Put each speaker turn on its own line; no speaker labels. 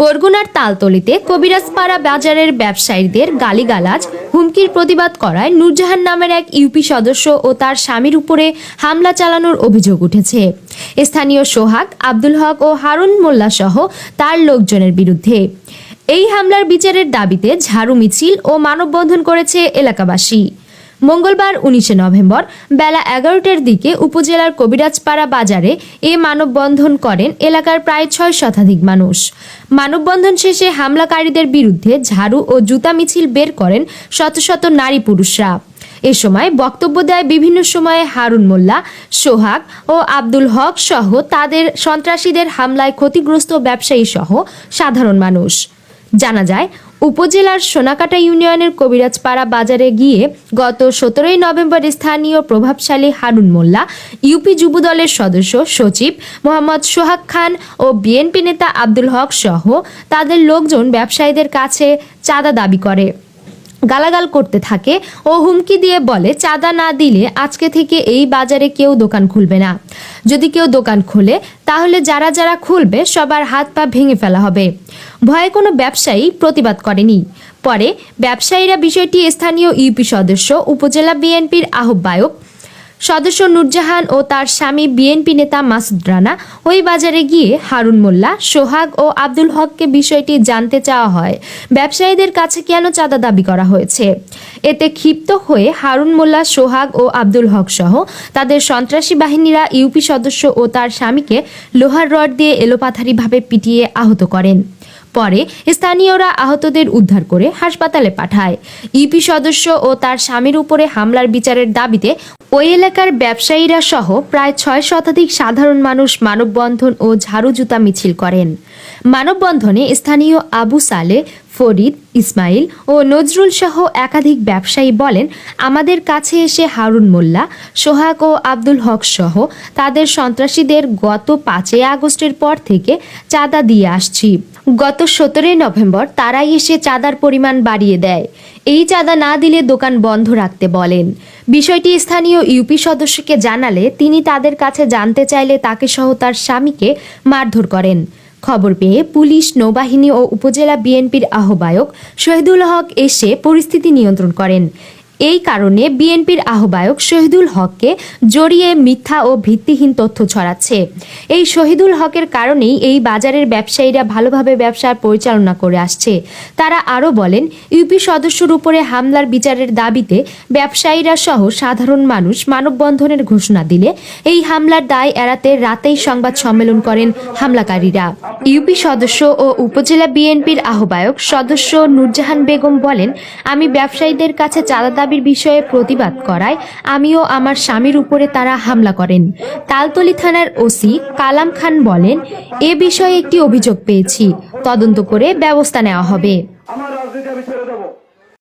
বরগুনার তালতলিতে কবিরাজপাড়া বাজারের ব্যবসায়ীদের গালিগালাজ, হুমকির প্রতিবাদ করায় নূরজাহান নামের এক ইউপি সদস্য ও তার স্বামীর উপরে হামলা চালানোর অভিযোগ উঠেছে। স্থানীয় সোহাগ, আব্দুল হক ও হারুন মোল্লা সহ তার লোকজনের বিরুদ্ধে। এই হামলার বিচারের দাবিতে ঝাড়ু মিছিল ও মানববন্ধন করেছে এলাকাবাসী। মঙ্গলবার উনিশে নভেম্বর বেলা এগারোটার দিকে উপজেলার কবিরাজপাড়া বাজারে এ মানববন্ধন করেন এলাকার প্রায় ছয় শতাধিক মানুষ। মানববন্ধন শেষে হামলাকারীদের বিরুদ্ধে ঝাড়ু ও জুতা মিছিল বের করেন শত শত নারী পুরুষরা। এ সময় বক্তব্য দেয় বিভিন্ন সময়ে হারুন মোল্লা, সোহাগ ও আব্দুল হক সহ তাদের সন্ত্রাসীদের হামলায় ক্ষতিগ্রস্ত ব্যবসায়ী সহ সাধারণ মানুষ। জানা যায়, উপজেলার সোনাকাটা ইউনিয়নের কবিরাজপাড়া বাজারে গিয়ে গত সতেরোই নভেম্বর স্থানীয় প্রভাবশালী হারুন মোল্লা, ইউপি যুব দলের সদস্য, সচিব মোহাম্মদ সোহাগ খান ও বিএনপি নেতা আব্দুল হক সহ তাদের লোকজন ব্যবসায়ীদের কাছে চাঁদা দাবি করে। গালাগাল করতে থাকে ও হুমকি দিয়ে বলে, চাঁদা না দিলে আজকে থেকে এই বাজারে কেউ দোকান খুলবে না। যদি কেউ দোকান খোলে, তাহলে যারা যারা খুলবে, সবার হাত পা ভেঙে ফেলা হবে। ভয়ে কোনো ব্যবসায়ী প্রতিবাদ করেনি। পরে ব্যবসায়ীরা বিষয়টি স্থানীয় ইউপি সদস্য, উপজেলা বিএনপির আহ্বায়ক সদস্য নূরজাহান ও তার স্বামী বিএনপি নেতা মাসুদ রানা ওই বাজারে গিয়ে হারুন মোল্লা, সোহাগ ও আব্দুল হককে বিষয়টি জানতে চাওয়া হয়। ব্যবসায়ীদের কাছে কেন চাঁদা দাবি করা হয়েছে? এতে ক্ষিপ্ত হয়ে হারুন মোল্লা, সোহাগ ও আব্দুল হক সহ তাদের সন্ত্রাসী বাহিনীরা ইউপি সদস্য ও তার স্বামীকে লোহার রড দিয়ে এলোপাথারিভাবে পিটিয়ে আহত করেন। পরে স্থানীয়রা আহতদের উদ্ধার করে হাসপাতালে পাঠায়। ইপি সদস্য ও তার স্বামীর উপরে হামলার বিচারের দাবিতে ওই এলাকার ব্যবসায়ীরা সহ প্রায় ছয় শতাধিক সাধারণ মানুষ মানববন্ধন ও ঝাড়ু জুতা মিছিল করেন। মানববন্ধনে স্থানীয় আবু সালে, ফরিদ, ইসমাইল ও নজরুল সহ একাধিক ব্যবসায়ী বলেন, আমাদের কাছে এসে হারুন মোল্লা, সোহাগ ও আব্দুল হক সহ তাদের সন্ত্রাসীদের গত পাঁচই আগস্টের পর থেকে চাঁদা দিয়ে আসছি। গত সতেরোই নভেম্বর তারাই এসে চাঁদার পরিমাণ বাড়িয়ে দেয়। এই চাঁদা না দিলে দোকান বন্ধ রাখতে বলেন। বিষয়টি স্থানীয় ইউপি সদস্যকে জানালে তিনি তাদের কাছে জানতে চাইলে তাকে সহ তার স্বামীকে মারধর করেন। খবর পেয়ে পুলিশ, নৌবাহিনী ও উপজেলা বিএনপির আহ্বায়ক শহীদুল হক এসে পরিস্থিতি নিয়ন্ত্রণ করেন। এই কারণে বিএনপির আহ্বায়ক শহীদুল হককে জড়িয়ে মিথ্যা ও ভিত্তিহীন তথ্য ছড়াচ্ছে। এই শহীদুল হকের কারণেই এই বাজারের ব্যবসায়ীরা ভালোভাবে ব্যবসা পরিচালনা করে আসছে। তারা আরও বলেন, ইউপি সদস্যর উপরে হামলার বিচারের দাবিতে ব্যবসায়ীরা সহ সাধারণ মানুষ মানববন্ধনের ঘোষণা দিলে এই হামলার দায় এড়াতে রাতেই সংবাদ সম্মেলন করেন হামলাকারীরা। ইউপি সদস্য ও উপজেলা বিএনপির আহ্বায়ক সদস্য নুরজাহান বেগম বলেন, আমি ব্যবসায়ীদের কাছে চাঁদা দাবির বিষয়ে প্রতিবাদ করায় আমিও আমার স্বামীর উপরে তারা হামলা করেন। তালতলি থানার ওসি কালাম খান বলেন, এ বিষয়ে একটি অভিযোগ পেয়েছি। তদন্ত করে ব্যবস্থা নেওয়া হবে।